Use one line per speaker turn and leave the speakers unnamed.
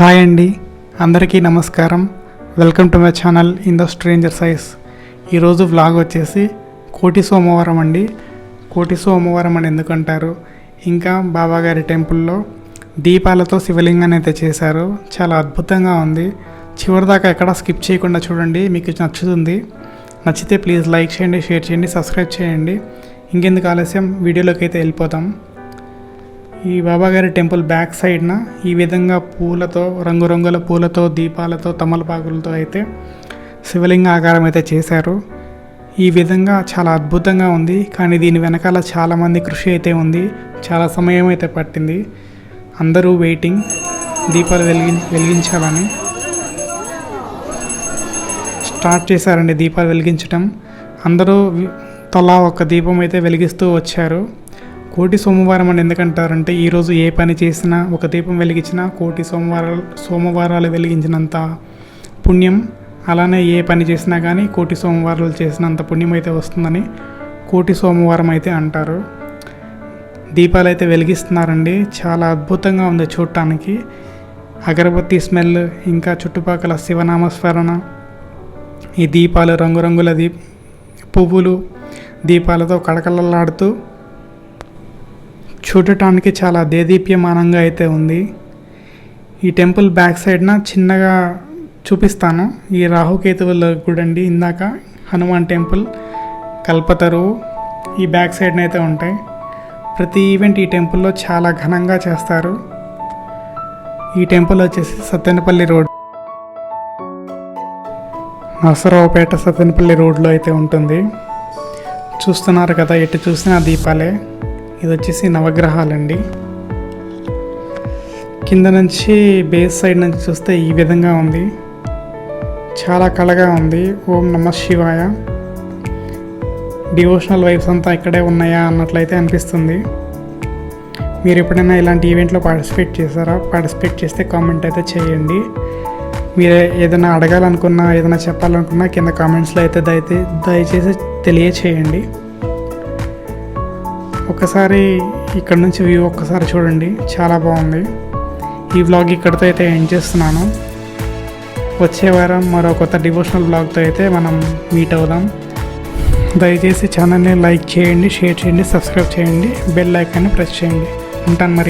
Hi అండి. అందరికీ నమస్కారం. Welcome to my channel in the stranger size ఈరోజు వ్లాగ్ వచ్చేసి కోటి సోమవారం అండి. కోటి సోమవారం అని ఎందుకంటారు? ఇంకా బాబాగారి టెంపుల్లో దీపాలతో శివలింగాన్ని అయితే చేశారు. చాలా అద్భుతంగా ఉంది. చివరిదాకా ఎక్కడ స్కిప్ చేయకుండా చూడండి మీకు నచ్చుతుంది. నచ్చితే ప్లీజ్ లైక్ చేయండి షేర్ చేయండి సబ్స్క్రైబ్ చేయండి. ఇంకెందుకు ఆలస్యం? వీడియోలోకి అయితే వెళ్ళిపోతాం ఈ బాబాగారి టెంపుల్ బ్యాక్ సైడ్న ఈ విధంగా పూలతో రంగురంగుల పూలతో దీపాలతో తమలపాకులతో అయితే శివలింగ ఆకారం అయితే చేశారు. ఈ విధంగా చాలా అద్భుతంగా ఉంది. కానీ దీని వెనకాల చాలామంది కృషి అయితే ఉంది. చాలా సమయం అయితే పట్టింది. అందరూ వెయిటింగ్ దీపాలు వెలిగి వెలిగించాలని స్టార్ట్ చేశారండి దీపాలు వెలిగించటం. అందరూ తలా ఒక దీపం అయితే వెలిగిస్తూ వచ్చారు. కోటి సోమవారం అని ఎందుకంటారంటే ఈరోజు ఏ పని చేసినా ఒక దీపం వెలిగించినా కోటి సోమవారాలు సోమవారాలు వెలిగించినంత పుణ్యం. అలానే ఏ పని చేసినా కానీ కోటి సోమవారాలు చేసినంత పుణ్యం అయితే వస్తుందని కోటి సోమవారం అయితే అంటారు. దీపాలు అయితే వెలిగిస్తున్నారండి. చాలా అద్భుతంగా ఉంది చూడటానికి అగరబత్తి స్మెల్ ఇంకా చుట్టుపక్కల శివనామస్మరణ ఈ దీపాలు రంగురంగుల దీప్ పువ్వులు దీపాలతో కడకలలాడుతూ చూడటానికి చాలా దేదీప్యమానంగా అయితే ఉంది. ఈ టెంపుల్ బ్యాక్ సైడ్న చిన్నగా చూపిస్తాను. ఈ రాహుకేతువుల గుడండి ఇందాక. హనుమాన్ టెంపుల్ కల్పతరువు ఈ బ్యాక్ సైడ్న అయితే ఉంటాయి. ప్రతి ఈవెంట్ ఈ టెంపుల్లో చాలా ఘనంగా చేస్తారు. ఈ టెంపుల్ వచ్చేసి సత్తెనపల్లి రోడ్. నరసరావుపేట సత్తెనపల్లి రోడ్లో అయితే ఉంటుంది. చూస్తున్నారు కదా ఎటు చూసినా దీపాలే. ఇది వచ్చేసి నవగ్రహాలండి. కింద నుంచి బేస్ సైడ్ నుంచి చూస్తే ఈ విధంగా ఉంది. చాలా కళగా ఉంది. ఓం నమ శివాయ. డివోషనల్ వైబ్స్ అంతా ఇక్కడే ఉన్నాయా అన్నట్లయితే అనిపిస్తుంది. మీరు ఎప్పుడైనా ఇలాంటి ఈవెంట్లో పార్టిసిపేట్ చేశారా? పార్టిసిపేట్ చేస్తే కామెంట్ అయితే చేయండి. మీరు ఏదైనా అడగాలనుకున్నా ఏదైనా చెప్పాలనుకున్నా కింద కామెంట్స్లో అయితే దయతే దయచేసి తెలియచేయండి. ఒకసారి ఇక్కడ నుంచి వ్యూ ఒక్కసారి చూడండి. చాలా బాగుంది. ఈ వ్లాగ్ ఇక్కడితో అయితే ఎండ్ చేస్తున్నాను. వచ్చే వారం మరో కొత్త డివోషనల్ బ్లాగ్తో అయితే మనం మీట్ అవుదాం. దయచేసి ఛానల్ని లైక్ చేయండి షేర్ చేయండి సబ్స్క్రైబ్ చేయండి. బెల్ ఐకాన్ని ప్రెస్ చేయండి. ఉంటాను మరి.